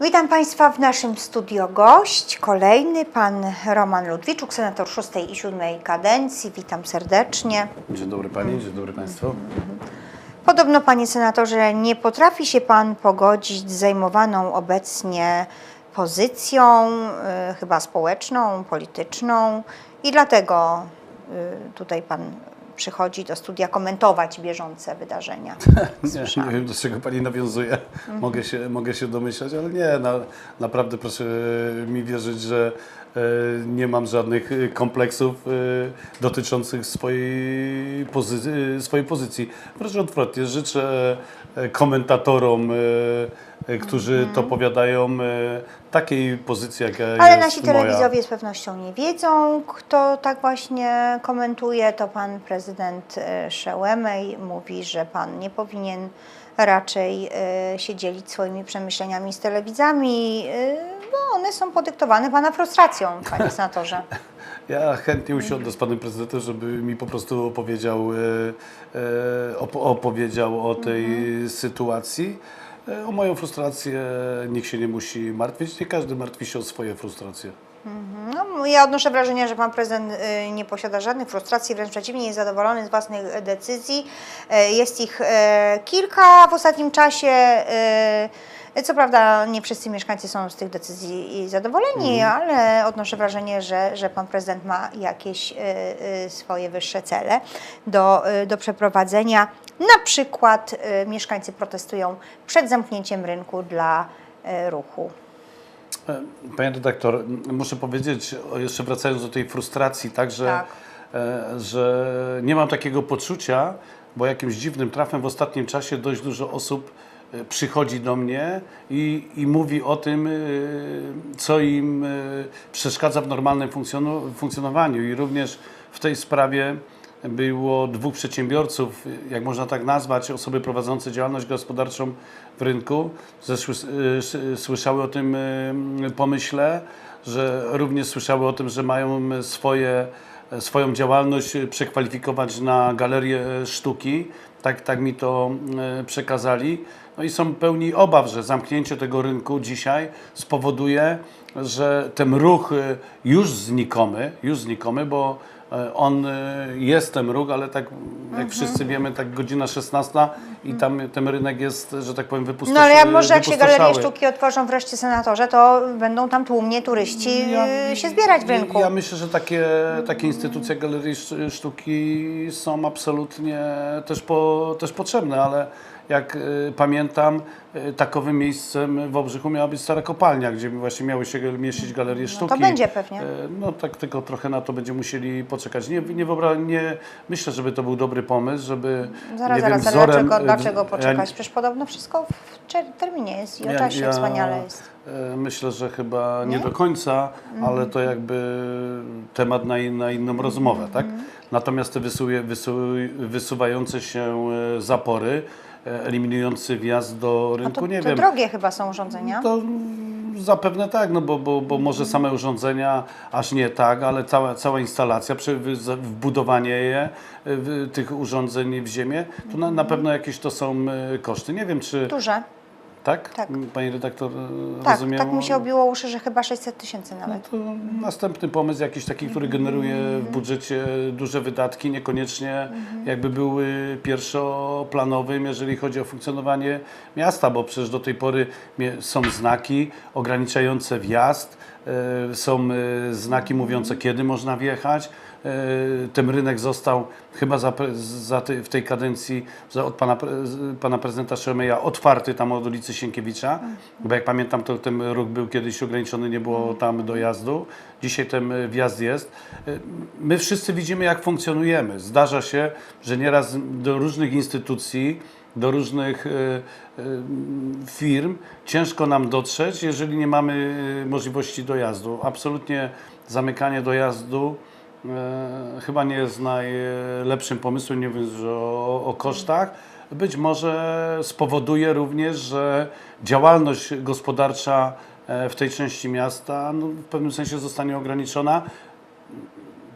Witam Państwa w naszym studio gość, kolejny pan Roman Ludwiczuk, senator szóstej i siódmej kadencji. Witam serdecznie. Dzień dobry Pani, dzień dobry Państwu. Podobno, panie senatorze, nie potrafi się pan pogodzić z zajmowaną obecnie pozycją, y, chyba społeczną, polityczną, i dlatego y, tutaj pan przychodzi do studia komentować bieżące wydarzenia. Nie, nie wiem, do czego Pani nawiązuje. Mogę, się, mogę się domyślać, ale nie, na, naprawdę proszę mi wierzyć, że e, nie mam żadnych e, kompleksów e, dotyczących swojej, pozy swojej pozycji. Wręcz odwrotnie, życzę e, komentatorom, e, e, którzy to powiadają, e, takiej pozycji, jaka Ale jest nasi moja. telewidzowie z pewnością nie wiedzą, kto tak właśnie komentuje. To pan prezydent e, Szełemej mówi, że pan nie powinien raczej się dzielić swoimi przemyśleniami z telewidzami, bo one są podyktowane pana frustracją, panie senatorze. Ja chętnie usiądę z panem prezydentem, żeby mi po prostu opowiedział, op opowiedział o tej sytuacji. E, O moją frustrację nikt się nie musi martwić. Nie każdy martwi się o swoje frustracje. No, ja odnoszę wrażenie, że pan prezydent y, nie posiada żadnych frustracji, wręcz przeciwnie, jest zadowolony z własnych decyzji. E, Jest ich e, kilka w ostatnim czasie. e, Co prawda nie wszyscy mieszkańcy są z tych decyzji zadowoleni, ale odnoszę wrażenie, że, że pan prezydent ma jakieś e, e, swoje wyższe cele do, e, do przeprowadzenia. Na przykład e, mieszkańcy protestują przed zamknięciem rynku dla e, ruchu. E, Panie redaktor, muszę powiedzieć, jeszcze wracając do tej frustracji, tak, że, Tak. e, że nie mam takiego poczucia, bo jakimś dziwnym trafem w ostatnim czasie dość dużo osób e, przychodzi do mnie i, i mówi o tym, co im przeszkadza w normalnym funkcjonowaniu. I również w tej sprawie było dwóch przedsiębiorców, jak można tak nazwać, osoby prowadzące działalność gospodarczą w rynku, y, słyszały o tym y, pomyśle, że również słyszały o tym, że mają swoje, swoją działalność przekwalifikować na galerię sztuki. Tak, tak mi to y, przekazali. No i są pełni obaw, że zamknięcie tego rynku dzisiaj spowoduje, że ten ruch już znikomy, już znikomy, bo on e, jest ten ruch, ale tak Mhm. jak wszyscy wiemy, tak godzina 16 i tam ten rynek jest, że tak powiem, wypustoszały. No ale jak może jak się galerie sztuki otworzą wreszcie senatorze, to będą tam tłumnie turyści y, się zbierać w rynku. Ja myślę, że takie, takie instytucje galerii sz- sztuki są absolutnie też, po, też potrzebne, ale jak y, pamiętam, y, takowym miejscem w Obrzychu miała być stara kopalnia, gdzie właśnie miały się mieścić galerie sztuki. będzie pewnie. E, No tak tylko trochę na to będziemy musieli poczekać. Nie, nie, wyobra- nie myślę, żeby to był dobry pomysł, żeby Zaraz, nie zaraz, wiem, wzorem, dlaczego, dlaczego poczekać? Przecież podobno wszystko w terminie jest i o czasie ja, wspaniale jest. Myślę, że chyba nie, do końca, ale to jakby temat na, na inną rozmowę, tak? Natomiast te wysu, wysuwające się zapory, e, eliminujące wjazd do No rynku, to, nie to wiem. drogie chyba są urządzenia. To zapewne tak, no bo, bo, bo może same urządzenia aż nie tak, ale cała, cała instalacja, wbudowanie je, tych urządzeń w ziemię, to na, na pewno jakieś to są e, koszty. Nie wiem, czy Duże. Tak? Tak. Pani redaktor e, Tak, tak mi się obiło uszy, że chyba 600 tysięcy nawet. To następny pomysł jakiś taki, który generuje w budżecie duże wydatki, niekoniecznie jakby były pierwszoplanowym, jeżeli chodzi o funkcjonowanie miasta, bo przecież do tej pory są znaki ograniczające wjazd, e, są e, znaki mówiące, kiedy można wjechać. E, Ten rynek został chyba za, za tej, w tej kadencji za, od pana, pana prezydenta Szemeja otwarty tam od ulicy Sienkiewicza, bo jak pamiętam, to ten ruch był kiedyś ograniczony, nie było tam dojazdu. Dzisiaj ten e, wjazd jest. E, My wszyscy widzimy, jak funkcjonujemy. Zdarza się, że nieraz do różnych instytucji, do różnych firm ciężko nam dotrzeć, jeżeli nie mamy możliwości dojazdu. Absolutnie zamykanie dojazdu chyba nie jest najlepszym pomysłem, nie mówiąc już o, o kosztach. Być może spowoduje również, że działalność gospodarcza e, w tej części miasta no, w pewnym sensie zostanie ograniczona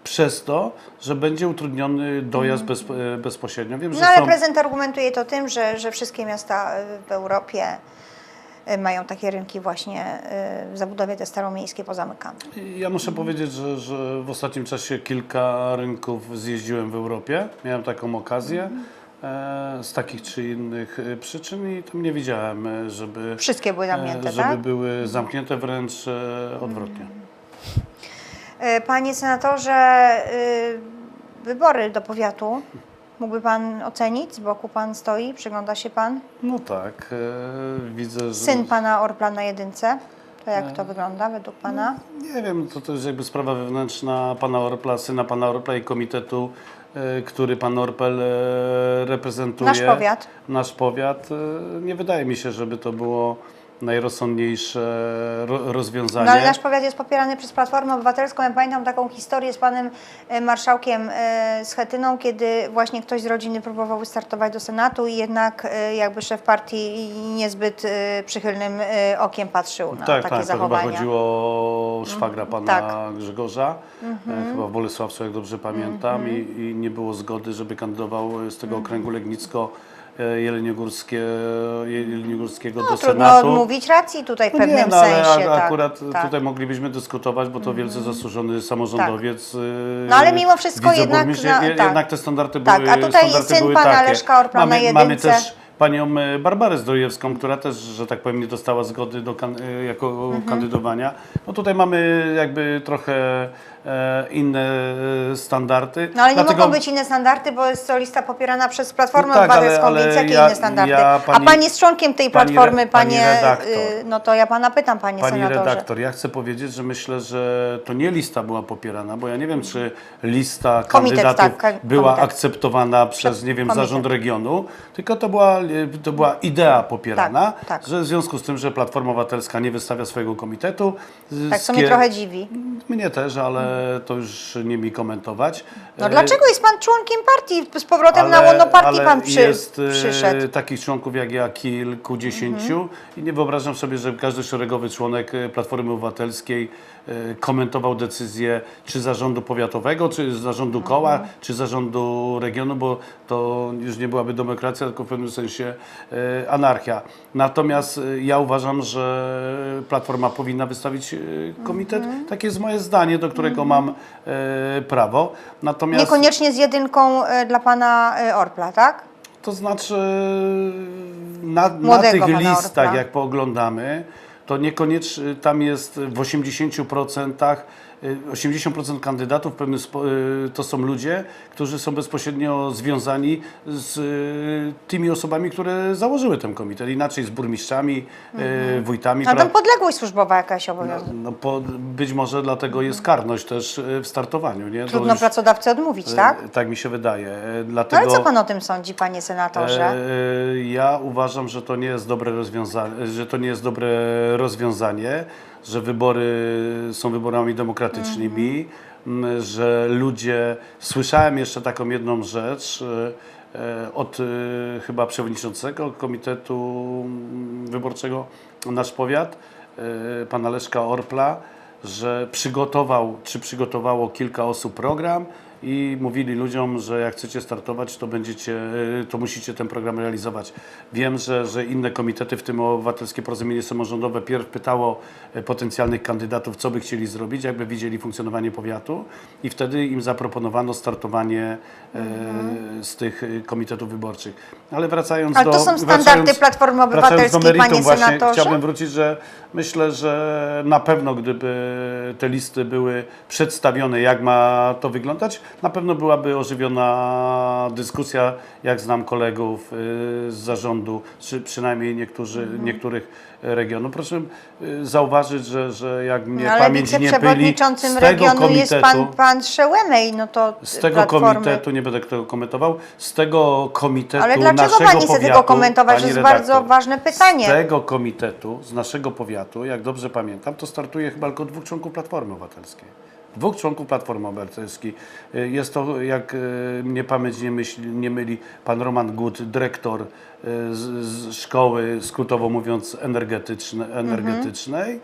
przez to, że będzie utrudniony dojazd bez, e, bezpośrednio. Wiem, No ale są... prezydent argumentuje to tym, że, że wszystkie miasta w Europie mają takie rynki właśnie y, w zabudowie te staromiejskie pozamykane. Ja muszę powiedzieć, że, że w ostatnim czasie kilka rynków zjeździłem w Europie. Miałem taką okazję e, z takich czy innych e, przyczyn i tam nie widziałem, e, żeby, Wszystkie były zamknięte, e, żeby tak? były zamknięte, wręcz e, odwrotnie. Y, Panie senatorze, wybory do powiatu mógłby Pan ocenić? Z boku Pan stoi, przygląda się Pan? No tak, e, widzę, że... Syn Pana Orpla na jedynce. To jak to wygląda według Pana? Nie wiem, to, to jest jakby sprawa wewnętrzna pana Orpla, syna pana Orpla i komitetu, e, który pan Orpel e, reprezentuje. Nasz powiat. Nasz powiat. E, nie wydaje mi się, żeby to było najrozsądniejsze ro, rozwiązanie. No ale nasz powiat jest popierany przez Platformę Obywatelską. Ja pamiętam taką historię z panem e, marszałkiem e, Schetyną, kiedy właśnie ktoś z rodziny próbował wystartować do Senatu i jednak e, jakby szef partii niezbyt e, przychylnym e, okiem patrzył na tak, takie tak, to chyba zachowania. chodziło o szwagra pana tak. Mhm. Grzegorza, e, chyba w Bolesławcu, jak dobrze pamiętam, i, i nie było zgody, żeby kandydował z tego Mhm. okręgu Legnicko e, Jeleniogórskie, Jeleniogórskiego No, do trudno Senatu. odmówić racji tutaj w No pewnym nie, no, ale sensie. tak, akurat tak. Mhm. tutaj moglibyśmy dyskutować, bo to wielce zasłużony samorządowiec. yy, No, ale mimo wszystko jednak je- tak. jednak te standardy Tak, były a tutaj syn pana takie. Leszka Orpla mamy, na Mamy jedynce. też panią e, Barbarę Zdrojewską, która też, że tak powiem, nie dostała zgody do e, jako Mhm. kandydowania. No tutaj mamy jakby trochę e, inne e, standardy. No ale nie Dlatego- mogą być inne standardy, bo jest to lista popierana przez Platformę No tak, Obywatelską, więc jakie ja- inne standardy? ja pani- A pan jest członkiem tej pani re- Platformy, pani panie... redaktor. y, No to ja pana pytam, panie Pani senatorze. redaktor, ja chcę powiedzieć, że myślę, że to nie lista była popierana, bo ja nie wiem, czy lista Komitet, kandydatów tak, była komitet. akceptowana przez, nie wiem, Komitet. zarząd regionu, tylko to była, to była idea popierana, Tak, tak. że w związku z tym, że Platforma Obywatelska nie wystawia swojego komitetu. Tak, co mnie trochę dziwi. Mnie też, ale to już nie mi komentować. No E, dlaczego jest pan członkiem partii? Z powrotem na ale- łono partii pan przy, jest e, przyszedł. takich członków jak ja kilkudziesięciu i nie wyobrażam sobie, że każdy szeregowy członek e, Platformy Obywatelskiej e, komentował decyzję czy zarządu powiatowego, czy zarządu koła, czy zarządu regionu, bo to już nie byłaby demokracja, tylko w pewnym sensie e, anarchia. Natomiast e, ja uważam, że Platforma powinna wystawić komitet. Takie jest moje zdanie, do którego mam e, prawo. Natomiast Niekoniecznie z jedynką y, dla pana y, Orpla, tak? to znaczy na, na tych listach, Orfla. jak pooglądamy, to niekoniecznie tam jest w 80%, y, 80% kandydatów w pewnym spo, y, to są ludzie, którzy są bezpośrednio związani z y, tymi osobami, które założyły ten komitet. Inaczej z burmistrzami, y, wójtami. A tam podległość służbowa jakaś obowiązuje. no, po, być może dlatego jest karność też w startowaniu. Nie? Trudno już, pracodawcy odmówić, tak? Tak mi się wydaje. No Dlatego, ale co pan o tym sądzi, panie senatorze? E, Ja uważam, że to nie jest dobre rozwiązanie, że to nie jest dobre rozwiązanie, że wybory są wyborami demokratycznymi, że ludzie. Słyszałem jeszcze taką jedną rzecz e, e, od e, chyba przewodniczącego Komitetu Wyborczego Nasz Powiat, pana Leszka Orpla, że przygotował, czy przygotowało kilka osób program i mówili ludziom, że jak chcecie startować, to będziecie, y, to musicie ten program realizować. Wiem, że, że inne komitety, w tym Obywatelskie Porozumienie Samorządowe, pierw pytało y, potencjalnych kandydatów, co by chcieli zrobić, jakby widzieli funkcjonowanie powiatu i wtedy im zaproponowano startowanie y, z tych komitetów wyborczych. Ale wracając Ale do... to są standardy wracając- Platformy Obywatelskiej, meritum, panie właśnie senatorze? Chciałbym wrócić, że myślę, że na pewno gdyby te listy były przedstawione, jak ma to wyglądać, na pewno byłaby ożywiona dyskusja, jak znam kolegów y, z zarządu, czy przynajmniej niektórzy, Mhm. niektórych regionów. Proszę y, zauważyć, że, że jak mnie No, ale pamięć nie pyli, z tego regionu komitetu, jest pan, pan Szełemej, no to z tego Platformy. komitetu, nie będę tego komentował, z tego komitetu Ale dlaczego naszego pan nie chce tego komentować? pani To jest redaktor, bardzo ważne pytanie. Z tego komitetu, z naszego powiatu, jak dobrze pamiętam, to startuje chyba tylko dwóch członków Platformy Obywatelskiej. Dwóch członków Platformy Obywatelskiej. Y, Jest to, jak y, mnie pamięć nie, myśli, nie myli, pan Roman Gut, dyrektor y, z, z szkoły, skrótowo mówiąc, energetyczne, energetycznej. em,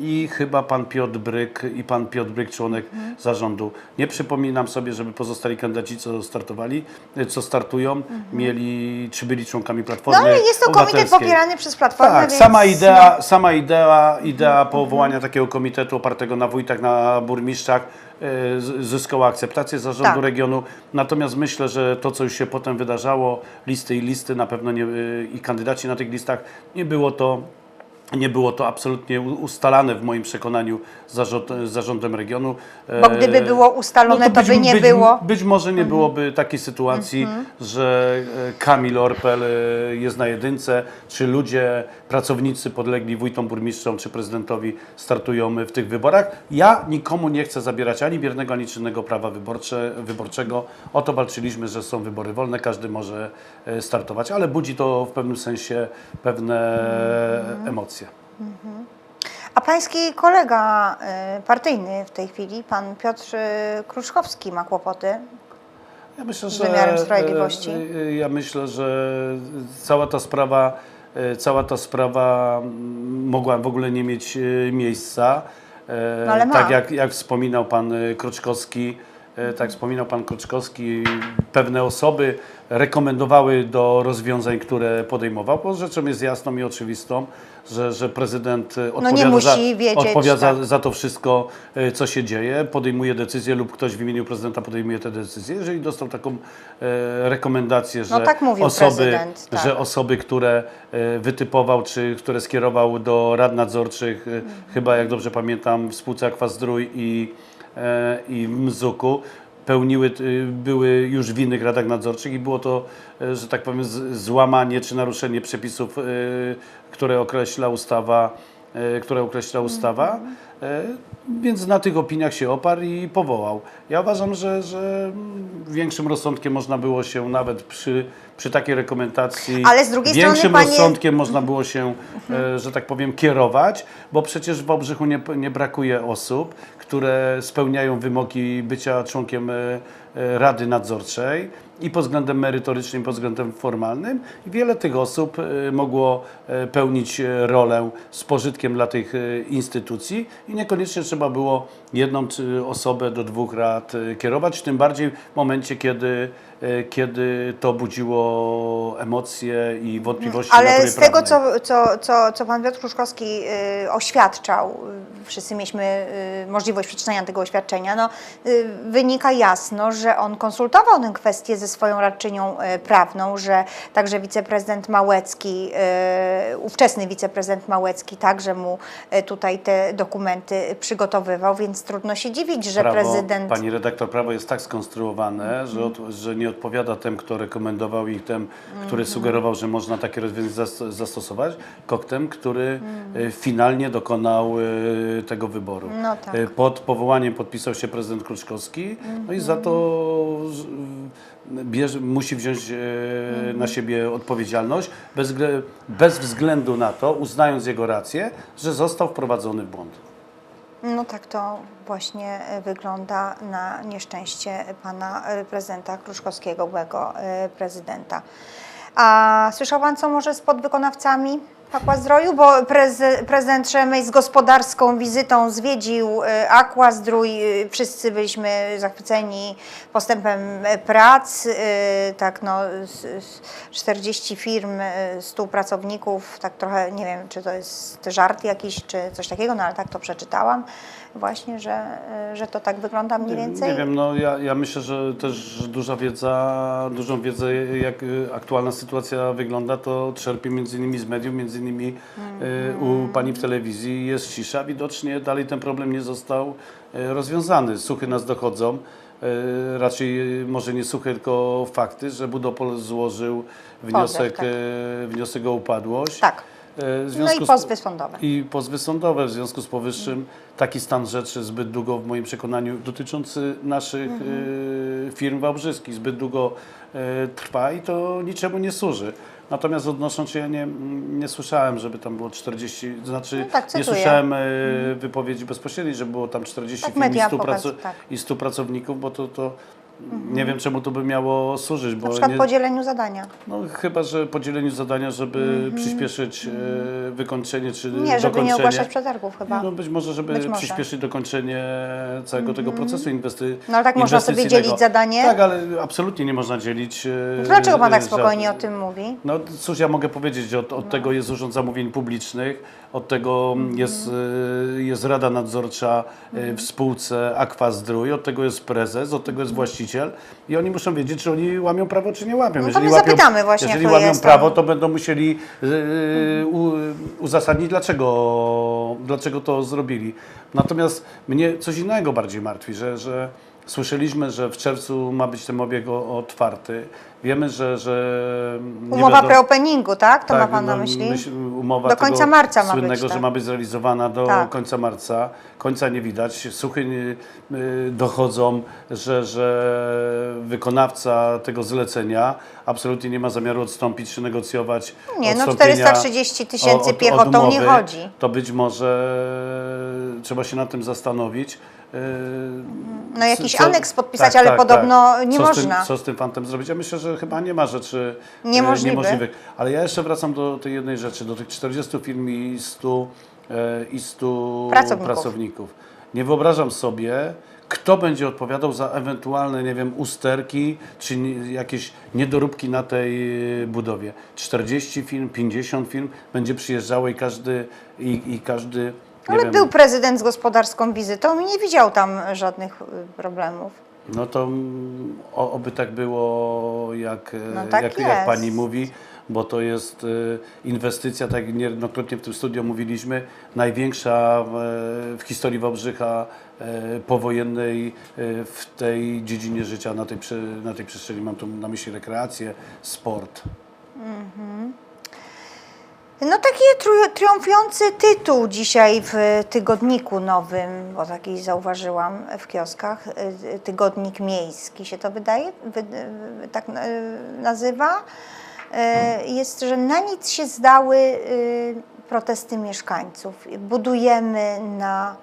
i chyba pan Piotr Bryk i pan Piotr Bryk, członek Mhm. zarządu. Nie przypominam sobie, żeby pozostali kandydaci, co startowali, e, co startują, mieli, czy byli członkami Mhm. No Platformy ale jest to komitet popierany przez Platformę, Tak, więc... no. sama idea, sama idea, idea powołania takiego komitetu opartego na wójtach, na burmistrzach e, zyskała akceptację zarządu Tak. regionu. Natomiast myślę, że to, co już się potem wydarzało, listy i listy na pewno nie, e, i kandydaci na tych listach, nie było to nie było to absolutnie ustalane w moim przekonaniu zarząd, zarządem regionu. Bo E, gdyby było ustalone, to, być, by nie być, było. Mhm. Być może nie byłoby takiej sytuacji, że e, Kamil Orpel e, jest na jedynce, czy ludzie, pracownicy podlegli wójtom, burmistrzom czy prezydentowi startują w tych wyborach. Ja nikomu nie chcę zabierać ani biernego, ani czynnego prawa wyborcze, wyborczego. O to walczyliśmy, że są wybory wolne, każdy może e, startować, ale budzi to w pewnym sensie pewne Mhm. emocje. A pański kolega y, partyjny w tej chwili, pan Piotr y, Kruszkowski ma kłopoty. Ja myślę, z że, wymiarem sprawiedliwości? e, e, Ja myślę, że cała ta sprawa, cała ta sprawa mm, mogła w ogóle nie mieć miejsca. No. Tak jak, jak wspominał pan Kroczkowski, tak wspominał pan Kroczkowski, pewne osoby rekomendowały do rozwiązań, które podejmował, bo rzeczą jest jasną i oczywistą, że, że prezydent e, nie odpowiada, za, musi wiedzieć, odpowiada tak. za to wszystko, e, co się dzieje, podejmuje decyzje lub ktoś w imieniu prezydenta podejmuje te decyzje. Jeżeli dostał taką e, rekomendację, że, No tak osoby, tak. że osoby, które e, wytypował, czy które skierował do rad nadzorczych, e, Mhm. chyba jak dobrze pamiętam, w spółce Akwazdrój i, e, i Mzuku, pełniły, y, były już w innych radach nadzorczych i było to, e, że tak powiem, złamanie czy naruszenie przepisów, e, które określa ustawa, które określa ustawa. E, Więc na tych opiniach się oparł i powołał. Ja uważam, że, że większym rozsądkiem można było się nawet przy, przy takiej rekomendacji, Ale z drugiej strony, większym panie- Mhm. rozsądkiem można było się, e, że tak powiem, kierować, bo przecież w Wałbrzychu nie, nie brakuje osób, które spełniają wymogi bycia członkiem e, e, Rady Nadzorczej i pod względem merytorycznym, i pod względem formalnym. I wiele tych osób e, mogło e, pełnić e, rolę z pożytkiem dla tych instytucji. I niekoniecznie trzeba było jedną osobę do dwóch rad kierować, tym bardziej w momencie, kiedy, kiedy to budziło emocje i wątpliwości Ale z tego, co, co, co, co pan Piotr Kruszkowski y, oświadczał, wszyscy mieliśmy możliwość przeczytania tego oświadczenia, no, wynika jasno, że on konsultował tę kwestię ze swoją radczynią y, prawną, że także wiceprezydent Małecki, y, ówczesny wiceprezydent Małecki także mu y, tutaj te dokumenty przygotowywał, więc trudno się dziwić, że prawo, prezydent... Pani redaktor, prawo jest tak skonstruowane, że, od, że nie odpowiada tem, kto rekomendował i tem, który Mhm. sugerował, że można takie rozwiązanie zas- zastosować, koktem, który Mhm. e, finalnie dokonał e, tego wyboru. No tak. E, Pod powołaniem podpisał się prezydent Kruczkowski, no i za to z- musi wziąć e, na siebie odpowiedzialność, bez, bez względu na to, uznając jego rację, że został wprowadzony w błąd. No tak to właśnie e, wygląda na nieszczęście pana prezydenta Kruszkowskiego, byłego e, prezydenta. A słyszał pan co może z podwykonawcami Aquazdroju? Bo prezy, prezydent Szemej z gospodarską wizytą zwiedził e, Aquazdrój. E, Wszyscy byliśmy zachwyceni postępem e, prac. E, Tak no, s- s- 40 firm, e, 100 pracowników, tak trochę nie wiem, czy to jest żart jakiś, czy coś takiego, no ale tak to przeczytałam właśnie, że, że to tak wygląda mniej więcej. Nie wiem, no ja, ja myślę, że też duża wiedza, dużą wiedzę, jak y, aktualna sytuacja wygląda, to czerpie między innymi z mediów, między innymi y, u pani w telewizji jest cisza. Widocznie dalej ten problem nie został y, rozwiązany. Suchy nas dochodzą. Raczej może nie suche, tylko fakty, że Budopol złożył wniosek, tak. wniosek o upadłość. Tak. Y, w No i pozwy sądowe. i pozwy sądowe. W związku z powyższym taki stan rzeczy zbyt długo w moim przekonaniu dotyczący naszych e, firm wałbrzyskich zbyt długo e, trwa i to niczemu nie służy. Natomiast odnosząc się, ja nie, nie słyszałem, żeby tam było 40, to znaczy No tak, nie słyszałem e, wypowiedzi bezpośredniej, że było tam 40 Tak firm i media 100, pokaz- tak. i 100 pracowników, bo to, to Nie wiem, czemu to by miało służyć, bo Na przykład nie, podzieleniu zadania. no, chyba, że podzieleniu zadania, żeby przyspieszyć e, wykończenie czy Mhm. Nie, żeby nie dokończenie. ogłaszać przetargów chyba. No być może, żeby Być może. przyspieszyć dokończenie całego tego procesu inwesty... No ale tak można sobie dzielić zadanie? Tak, ale absolutnie nie można dzielić... e, Dlaczego pan tak spokojnie o tym mówi? No cóż ja mogę powiedzieć, od, od tego jest Urząd Zamówień Publicznych, od tego jest, e, jest Rada Nadzorcza e, w spółce Aqua Zdrój, od tego jest prezes, od tego jest właściciel i oni muszą wiedzieć, czy oni łamią prawo, czy nie łamią. No to my zapytamy właśnie, jeżeli łamią jest, prawo, to- będą musieli u, uzasadnić, dlaczego, dlaczego to zrobili. Natomiast mnie coś innego bardziej martwi, że, że słyszeliśmy, że w czerwcu ma być ten obieg otwarty. Wiemy, że, że Umowa wiadomo- pre-openingu, tak? To ma tak, pan na no, myśli? myśl- umowa Do końca marca ma być, słynnego, tak. że ma być zrealizowana do Tak. końca marca. Końca nie widać. Słuchy y, dochodzą, że, że wykonawca tego zlecenia absolutnie nie ma zamiaru odstąpić czy negocjować Nie, no odstąpienia 430 tysięcy od piechotą nie chodzi. To być może trzeba się nad tym zastanowić. Y, No jakiś co- aneks podpisać, tak, ale tak, podobno tak. nie co Z można. tym, co z tym fantem zrobić? Ja myślę, że chyba nie ma rzeczy e, Niemożliwych. Ale ja jeszcze wracam do tej jednej rzeczy, do tych 40 firm i 100, e, i 100 Pracowników. pracowników. Nie wyobrażam sobie, kto będzie odpowiadał za ewentualne, nie wiem, usterki czy jakieś niedoróbki na tej e, budowie. 40 firm, 50 firm będzie przyjeżdżało i każdy, i, i każdy Ale wiem, był prezydent z gospodarską wizytą i nie widział tam żadnych y, problemów. No to mm, o, oby tak było, jak, e, No tak jak, jak pani mówi, bo to jest e, inwestycja, tak jak niejednokrotnie w tym studiu mówiliśmy, największa w, w historii Wałbrzycha e, powojennej e, w tej dziedzinie życia, na tej, na tej przestrzeni. Mam tu na myśli rekreację, sport. No taki triumfujący tytuł dzisiaj w tygodniku nowym, bo taki zauważyłam w kioskach, y, y, tygodnik miejski się to wydaje, wy, y, tak nazywa, jest, że na nic się zdały protesty mieszkańców. Budujemy na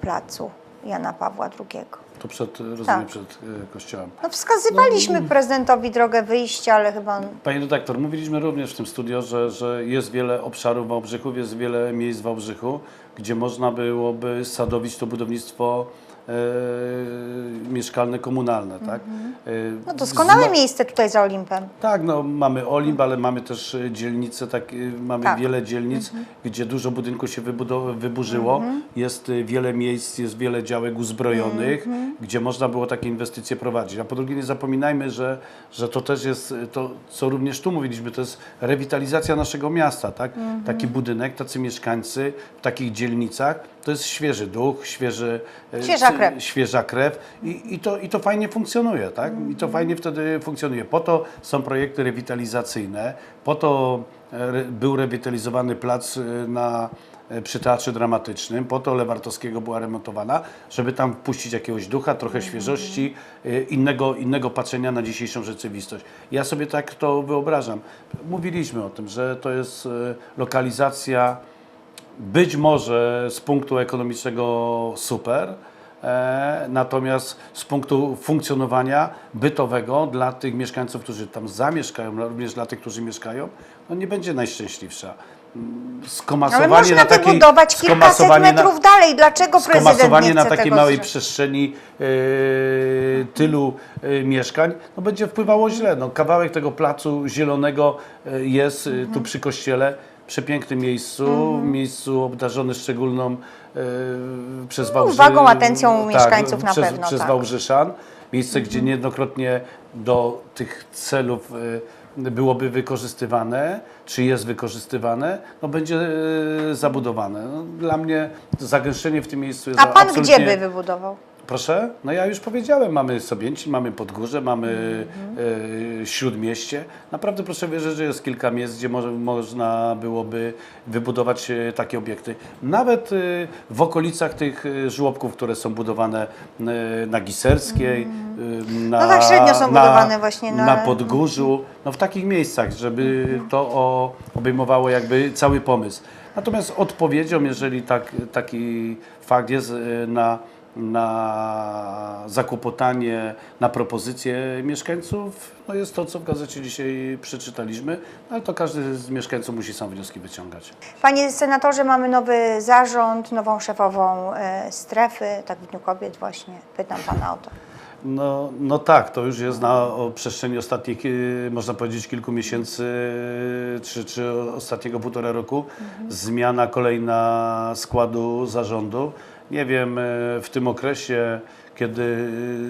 placu Jana Pawła II. To przed, rozumiem, Tak. przed e, kościołem. No wskazywaliśmy prezydentowi drogę wyjścia, ale chyba on Panie redaktor, mówiliśmy również w tym studio, że, że jest wiele obszarów w Wałbrzychu, jest wiele miejsc w Wałbrzychu, gdzie można byłoby sadowić to budownictwo e, mieszkalne, komunalne, tak? E, No doskonałe zma- miejsce tutaj za Olimpem. Tak, no mamy Olimp, ale mamy też e, dzielnice, tak, e, mamy Tak. wiele dzielnic, gdzie dużo budynków się wyburzyło. Jest e, wiele miejsc, jest wiele działek uzbrojonych, gdzie można było takie inwestycje prowadzić. A po drugie nie zapominajmy, że, że to też jest to, co również tu mówiliśmy, to jest rewitalizacja naszego miasta, tak? Taki budynek, tacy mieszkańcy w takich dzielnicach, to jest świeży duch, świeży, Świeża krew. świeża krew i, i, to, i to fajnie funkcjonuje, tak? I to fajnie wtedy funkcjonuje. Po to są projekty rewitalizacyjne, po to e, był rewitalizowany plac e, na, e, przy Teatrze Dramatycznym, po to Lewartowskiego była remontowana, żeby tam wpuścić jakiegoś ducha, trochę świeżości, e, innego, innego patrzenia na dzisiejszą rzeczywistość. Ja sobie tak to wyobrażam. Mówiliśmy o tym, że to jest lokalizacja być może z punktu ekonomicznego super, natomiast z punktu funkcjonowania bytowego dla tych mieszkańców, którzy tam zamieszkają, również dla tych, którzy mieszkają, no nie będzie najszczęśliwsza. Mm, Skomasowanie Ale można na takiej, wybudować kilkaset skomasowanie na- metrów dalej. Dlaczego prezydent nie na takiej małej przestrzeni e, tylu e, mieszkań, no będzie wpływało źle. No, kawałek tego placu zielonego e, jest e, tu przy kościele, przepięknym miejscu, miejscu obdarzony szczególną e, przez Wałbrzy... No, uwagą, atencją mieszkańców na przez, pewno, Przez tak. Wałbrzyszan. Miejsce, gdzie niejednokrotnie do tych celów e, byłoby wykorzystywane, czy jest wykorzystywane, no będzie e, zabudowane. No, dla mnie zagęszczenie w tym miejscu jest A pan gdzie by wybudował? Proszę? No ja już powiedziałem, mamy Sobięcin, mamy Podgórze, mamy Mhm. e, Śródmieście. Naprawdę proszę wierzyć, że jest kilka miejsc, gdzie może, można byłoby wybudować e, takie obiekty. Nawet e, w okolicach tych żłobków, które są budowane e, na Giserskiej, e, na. No tak, średnio są na, budowane właśnie na- na Podgórzu, no w takich miejscach, żeby to o, obejmowało jakby cały pomysł. Natomiast odpowiedzią, jeżeli tak, taki fakt jest e, na na zakłopotanie, na propozycje mieszkańców, no jest to, co w gazecie dzisiaj przeczytaliśmy, ale to każdy z mieszkańców musi sam wnioski wyciągać. Panie senatorze, mamy nowy zarząd, nową szefową e, strefy, tak w Dniu Kobiet właśnie. Pytam Pana o to. No, no tak, to już jest na przestrzeni ostatnich, y, można powiedzieć, kilku miesięcy, y, czy, czy ostatniego półtora roku, zmiana kolejna składu zarządu. Nie wiem, y, w tym okresie, kiedy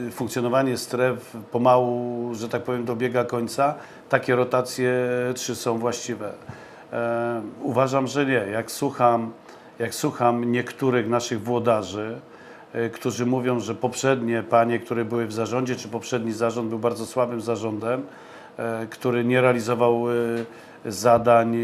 y, funkcjonowanie stref pomału, że tak powiem, dobiega końca, takie rotacje czy są właściwe? E, uważam, że nie. Jak słucham, jak słucham niektórych naszych włodarzy, którzy mówią, że poprzednie panie, które były w zarządzie, czy poprzedni zarząd był bardzo słabym zarządem, e, który nie realizował zadań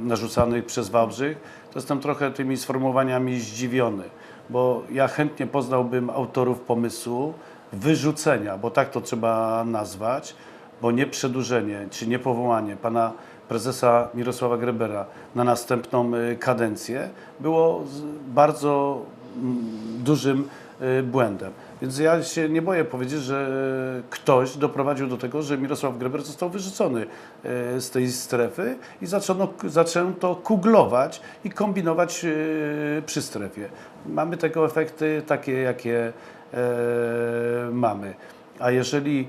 narzucanych przez Wałbrzych, to jestem trochę tymi sformułowaniami zdziwiony, bo ja chętnie poznałbym autorów pomysłu wyrzucenia, bo tak to trzeba nazwać, bo nie przedłużenie czy nie powołanie pana prezesa Mirosława Grebera na następną y, kadencję było bardzo mm, dużym y, błędem. Więc ja się nie boję powiedzieć, że ktoś doprowadził do tego, że Mirosław Greber został wyrzucony y, z tej strefy i zaczęto, zaczęto kuglować i kombinować y, przy strefie. Mamy tego efekty takie, jakie e, mamy. A jeżeli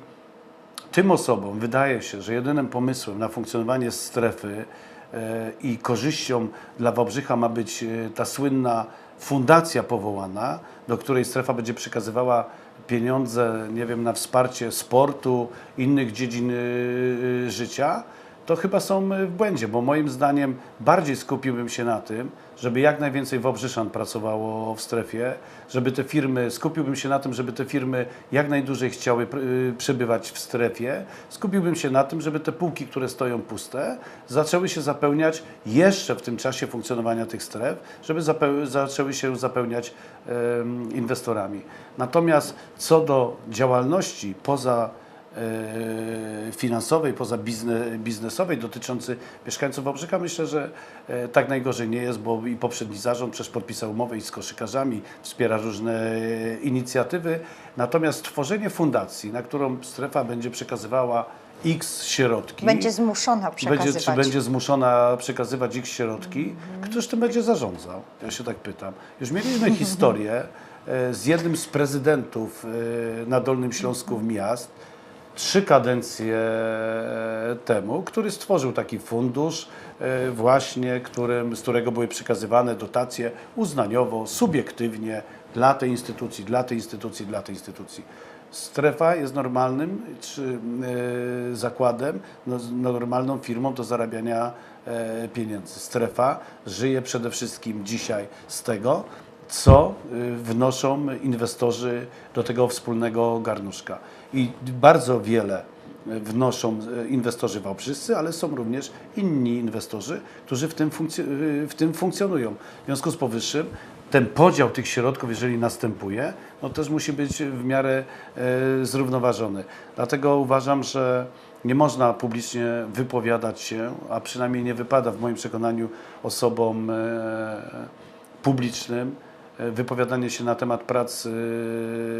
tym osobom wydaje się, że jedynym pomysłem na funkcjonowanie strefy e, i korzyścią dla Wałbrzycha ma być e, ta słynna fundacja powołana, do której strefa będzie przekazywała pieniądze, nie wiem, na wsparcie sportu, innych dziedzin e, życia, to chyba są w błędzie, bo moim zdaniem bardziej skupiłbym się na tym, żeby jak najwięcej Wałbrzyszan pracowało w strefie, żeby te firmy, skupiłbym się na tym, żeby te firmy jak najdłużej chciały y, przebywać w strefie, skupiłbym się na tym, żeby te półki, które stoją puste, zaczęły się zapełniać jeszcze w tym czasie funkcjonowania tych stref, żeby zaczęły się zapełniać inwestorami. Natomiast co do działalności poza finansowej, poza bizne, biznesowej dotyczący mieszkańców Wałbrzycha, myślę, że e, tak najgorzej nie jest, bo i poprzedni zarząd przecież podpisał umowę i z koszykarzami, wspiera różne e, inicjatywy. Natomiast tworzenie fundacji, na którą strefa będzie przekazywała X środki, Będzie zmuszona przekazywać. będzie, czy będzie zmuszona przekazywać ich środki, któż tym będzie zarządzał? Ja się tak pytam. Już mieliśmy historię e, z jednym z prezydentów e, na Dolnym Śląsku w miast, trzy kadencje temu, który stworzył taki fundusz e, właśnie, którym, z którego były przekazywane dotacje uznaniowo, subiektywnie dla tej instytucji, dla tej instytucji, dla tej instytucji. Strefa jest normalnym czy, e, zakładem, no, normalną firmą do zarabiania e, pieniędzy. Strefa żyje przede wszystkim dzisiaj z tego, co wnoszą inwestorzy do tego wspólnego garnuszka. I bardzo wiele y, wnoszą y, inwestorzy wałbrzyscy, ale są również inni inwestorzy, którzy w tym, y, w tym funkcjonują. W związku z powyższym ten podział tych środków, jeżeli następuje, no też musi być w miarę e, zrównoważony. Dlatego uważam, że nie można publicznie wypowiadać się, a przynajmniej nie wypada w moim przekonaniu osobom e, publicznym e, wypowiadanie się na temat pracy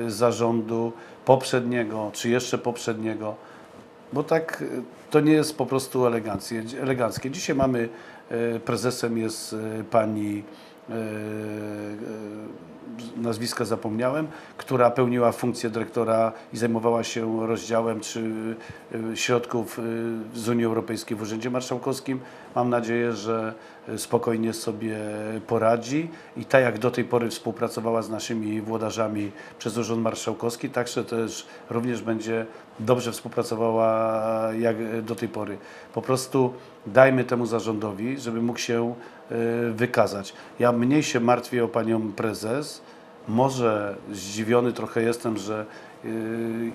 e, zarządu poprzedniego, czy jeszcze poprzedniego, bo tak e, to nie jest po prostu eleganckie. eleganckie. Dzisiaj mamy, e, prezesem jest e, pani, e, e, nazwiska zapomniałem, która pełniła funkcję dyrektora i zajmowała się rozdziałem czy e, środków e, z Unii Europejskiej w Urzędzie Marszałkowskim. Mam nadzieję, że e, spokojnie sobie poradzi i tak jak do tej pory współpracowała z naszymi włodarzami przez Urząd Marszałkowski, także też również będzie dobrze współpracowała jak do tej pory. Po prostu dajmy temu zarządowi, żeby mógł się e, wykazać. Ja mniej się martwię o panią prezes, może zdziwiony trochę jestem, że y,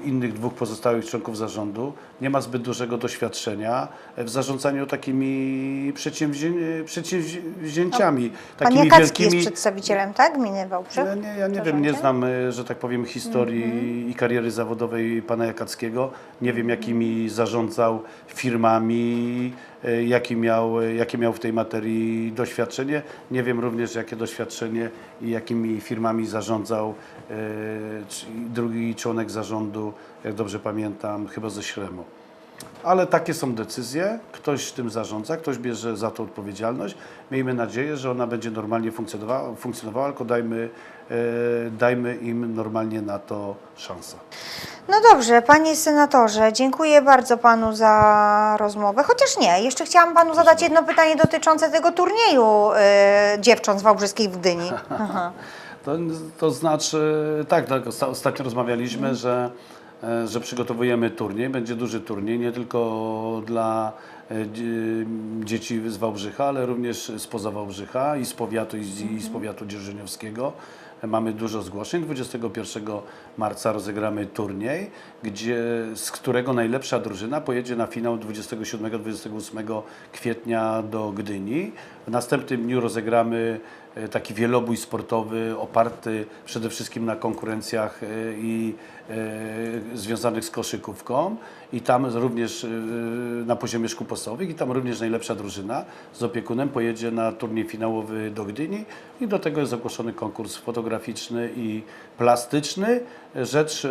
innych dwóch pozostałych członków zarządu nie ma zbyt dużego doświadczenia w zarządzaniu takimi przedsięwzię- przedsięwzięciami, Pan takimi Jakacki wielkimi. jest przedstawicielem, tak? Gminy Wałbrzych? Ja nie, ja nie wiem, nie znam, y, że tak powiem, historii i kariery zawodowej pana Jakackiego. Nie wiem, jakimi zarządzał firmami, jaki miał, y, jakie miał w tej materii doświadczenie. Nie wiem również, jakie doświadczenie i jakimi firmami zarządzał czy- drugi członek zarządu, jak dobrze pamiętam, chyba ze Śremu. Ale takie są decyzje, ktoś tym zarządza, ktoś bierze za to odpowiedzialność. Miejmy nadzieję, że ona będzie normalnie funkcjonowała, funkcjonowała tylko dajmy, e, dajmy im normalnie na to szansę. No dobrze, panie senatorze, dziękuję bardzo panu za rozmowę. Chociaż nie, jeszcze chciałam panu zadać jedno pytanie dotyczące tego turnieju y, dziewcząt z Wałbrzyskiej w Gdyni. Aha. To, to znaczy, tak, tak osta- ostatnio rozmawialiśmy, że, e, że przygotowujemy turniej. Będzie duży turniej, nie tylko dla e, dzie- dzieci z Wałbrzycha, ale również spoza Wałbrzycha i z powiatu, i z, i z powiatu dzierżoniowskiego. Mamy dużo zgłoszeń. 21 marca rozegramy turniej, gdzie, z którego najlepsza drużyna pojedzie na finał 27-28 kwietnia do Gdyni. W następnym dniu rozegramy taki wielobój sportowy oparty przede wszystkim na konkurencjach e, i e, związanych z koszykówką i tam również e, na poziomie szkół podstawowych i tam również najlepsza drużyna z opiekunem pojedzie na turniej finałowy do Gdyni i do tego jest ogłoszony konkurs fotograficzny i plastyczny. Rzecz e,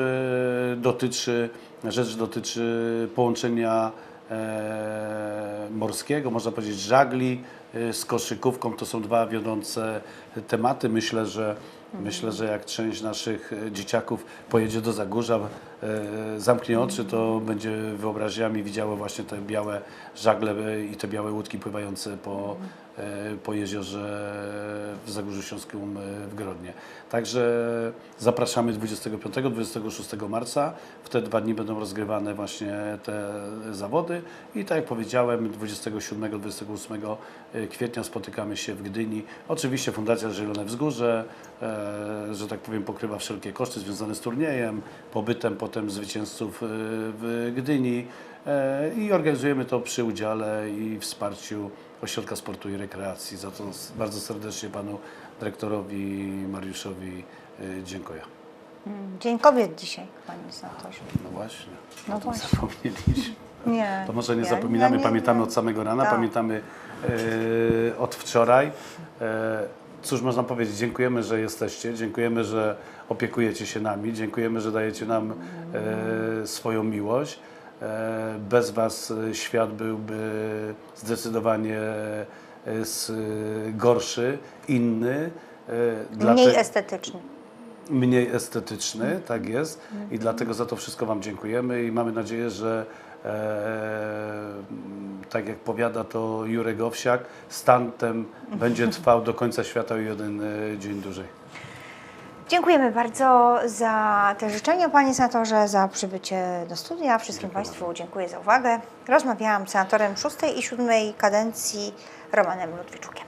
dotyczy, rzecz dotyczy połączenia e, morskiego, można powiedzieć żagli e, z koszykówką. To są dwa wiodące tematy. Myślę, że myślę, że jak część naszych e, dzieciaków pojedzie do Zagórza, e, zamknie oczy, to będzie wyobraźniami widziały właśnie te białe żagle i te białe łódki pływające po, po jeziorze w Zagórzu Śląskim w Grodnie. Także zapraszamy 25-26 marca. W te dwa dni będą rozgrywane właśnie te zawody i tak jak powiedziałem 27-28 kwietnia spotykamy się w Gdyni. Oczywiście Fundacja Zielone Wzgórze, e, że tak powiem pokrywa wszelkie koszty związane z turniejem, pobytem potem zwycięzców e, w Gdyni e, i organizujemy to przy udziale i wsparciu Ośrodka Sportu i Rekreacji. Za to bardzo serdecznie panu dyrektorowi Mariuszowi dziękuję. Dzień kobiet dzisiaj, panie senatorze. No właśnie, No właśnie. zapomnieliśmy. Nie. To może nie ja- zapominamy, nie- pamiętamy od samego rana, Tak. pamiętamy e, od wczoraj. E, cóż można powiedzieć, dziękujemy, że jesteście, dziękujemy, że opiekujecie się nami, dziękujemy, że dajecie nam e, swoją miłość. E, bez Was świat byłby zdecydowanie gorszy, inny. Mniej dlate- estetyczny. mniej estetyczny, tak jest. I dlatego za to wszystko Wam dziękujemy i mamy nadzieję, że tak jak powiada to Jurek Owsiak, stan ten będzie trwał do końca świata o jeden e, dzień dłużej. Dziękujemy bardzo za te życzenia, panie senatorze, za przybycie do studia. Wszystkim Państwu dziękuję za uwagę. Rozmawiałam z senatorem szóstej i siódmej kadencji Romanem Ludwiczukiem.